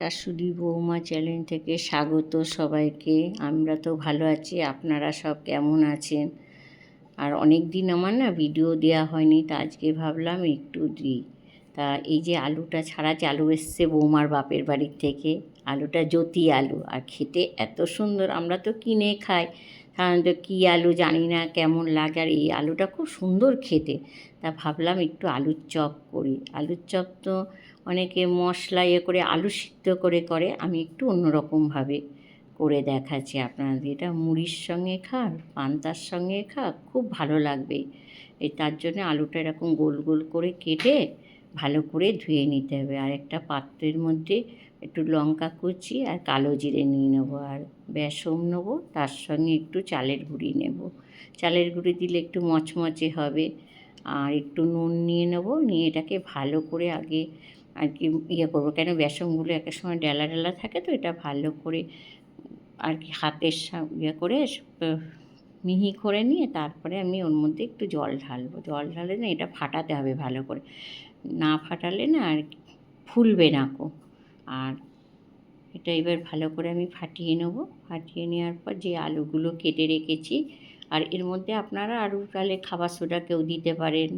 শাশুড়ি বৌমা চ্যানেল থেকে স্বাগত সবাইকে। আমরা তো ভালো আছি, আপনারা সব কেমন আছেন? আর অনেক দিন আমার না ভিডিও দেওয়া হয়নি, তা আজকে ভাবলাম একটু দিই তা এই যে আলুটা ছাড়া চালু এসছে বৌমার বাপের বাড়ির থেকে, আলুটা জ্যোতি আলু। আর খেতে এত সুন্দর, আমরা তো কিনে খাই। সাধারণত কী আলু জানি না কেমন লাগে, আর এই আলুটা খুব সুন্দর খেতে। তা ভাবলাম একটু আলুর চপ করি। আলুর চপ তো অনেকে মশলা ইয়ে করে আলু সিদ্ধ করে করে, আমি একটু অন্যরকমভাবে করে দেখাচ্ছি আপনাদের। এটা মুড়ির সঙ্গে খান পান্তার সঙ্গে খা খুব ভালো লাগবে। এই তার জন্য আলুটা এরকম গোল গোল করে কেটে ভালো করে ধুয়ে নিতে হবে। আর একটা পাত্রের মধ্যে একটু লঙ্কা কুচি আর কালো জিরে নিয়ে নেব আর বেসন নেব, তার সঙ্গে একটু চালের গুঁড়ি নেব। চালের গুঁড়ি দিলে একটু মচমচে হবে। আর একটু নুন নিয়ে নেব, নিয়ে এটাকে ভালো করে আগে আর কি ইয়ে করব। কেন? বেসনগুলো এক সময় ডেলা ডেলা থাকে তো, এটা ভালো করে আর কি হাতের ইয়ে করে মিহি করে নিয়ে তারপরে আমি ওর মধ্যে একটু জল ঢালবো। জল ঢালে না এটা ফাটাতে হবে ভালো করে। না ফাটালে না আর ফুলবে না কো। আর এটা এবার ভালো করে আমি ফাটিয়ে নেব। ফাটিয়ে নেওয়ার পর যে আলুগুলো কেটে রেখেছি, আর এর মধ্যে আপনারা আরও তাহলে খাবার সোডা কেউ দিতে পারেন,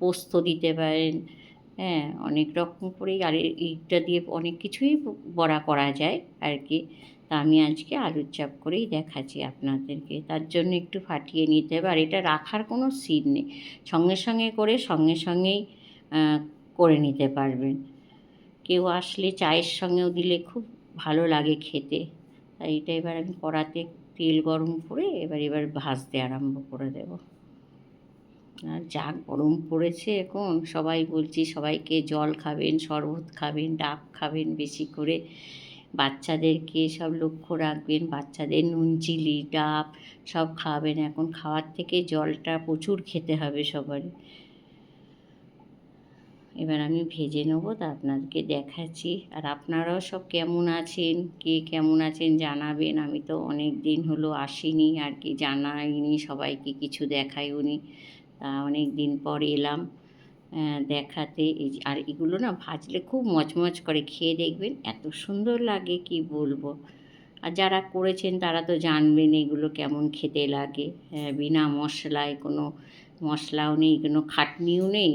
পোস্ত দিতে পারেন হ্যাঁ অনেক রকম করেই আর এইটা দিয়ে অনেক কিছুই বড়া করা যায় আর কি। তা আমি আজকে আলুর চাপ করেই দেখাচ্ছি আপনাদেরকে। তার জন্য একটু ফাটিয়ে নিতে হবে। আর এটা রাখার কোনো সিন নেই। সঙ্গে সঙ্গে করে, সঙ্গে সঙ্গেই করে নিতে পারবেন। কেউ আসলে চায়ের সঙ্গেও দিলে খুব ভালো লাগে খেতে। তাই এটা এবার আমি কড়াতে তেল গরম করে এবার এবার ভাজতে আরম্ভ করে দেবো। আর যা গরম পড়েছে এখন। সবাই বলছি সবাইকে জল খাবেন, শরবত খাবেন, ডাব খাবেন বেশি করে। বাচ্চাদেরকে সব লক্ষ্য রাখবেন। বাচ্চাদের নুন চিলি ডাব সব খাওয়াবেন এখন খাওয়ার থেকে জলটা প্রচুর খেতে হবে সবারই। এবার আমি ভেজে নেব, তা আপনাদেরকে দেখাচ্ছি। আর আপনারাও সব কেমন আছেন? কে কেমন আছেন জানাবেন। আমি তো অনেক দিন হলো আসিনি, আর কি জানাইনি সবাইকে, কিছু দেখাইওনি। তা অনেক দিন পর এলাম দেখাতে। আর এগুলো না ভাজলে খুব মচমচ করে, খেয়ে দেখবেন এত সুন্দর লাগে, কি বলব? আর যারা করেছেন তারা তো জানবেন এগুলো কেমন খেতে লাগে। বিনা মশলায় কোনো মশলাও নেই, কোনো খাটনিও নেই,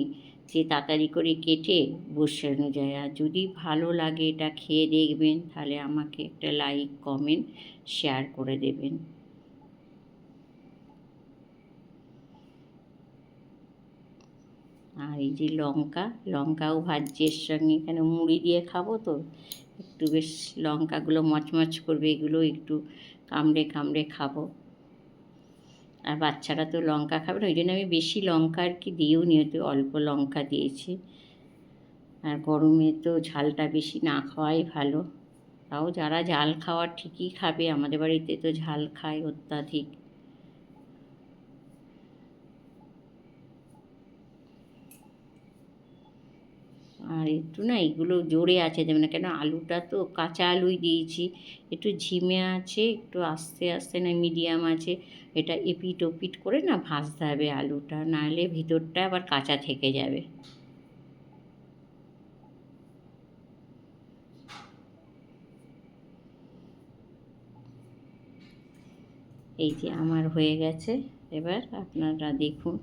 যে তাড়াতাড়ি করে কেটে বসানো যায়। আর যদি ভালো লাগে এটা খেয়ে দেখবেন, তাহলে আমাকে একটা লাইক কমেন্ট শেয়ার করে দেবেন। আর এই যে লঙ্কা, লঙ্কাও ভাজছি এর সঙ্গে। এখানে মুড়ি দিয়ে খাব তো, একটু বেশ লঙ্কাগুলো মচমচ করবে, এগুলো একটু কামড়ে কামড়ে খাব। আর বাচ্চারা তো লঙ্কা খাবে না, ওই জন্য আমি বেশি লঙ্কা আর কি দিয়েও নিয়ে অল্প লঙ্কা দিয়েছি। আর গরমে তো ঝালটা বেশি না খাওয়াই ভালো। তাও যারা ঝাল খাওয়ার ঠিকই খাবে, আমাদের বাড়িতে তো ঝাল খায় অত্যাধিক। আর একটু না এগুলো জোরে আছে, যেমন কেন আলুটা তো কাঁচা আলুই দিয়েছি। একটু ঝিমে আছে, একটু আস্তে আস্তে না মিডিয়াম আছে। এটা এপিট ওপিট করে না ভাজতে হবে আলুটা, নাহলে ভিতরটা আবার কাঁচা থেকে যাবে। এই যে আমার হয়ে গেছে, এবার আপনারা দেখুন।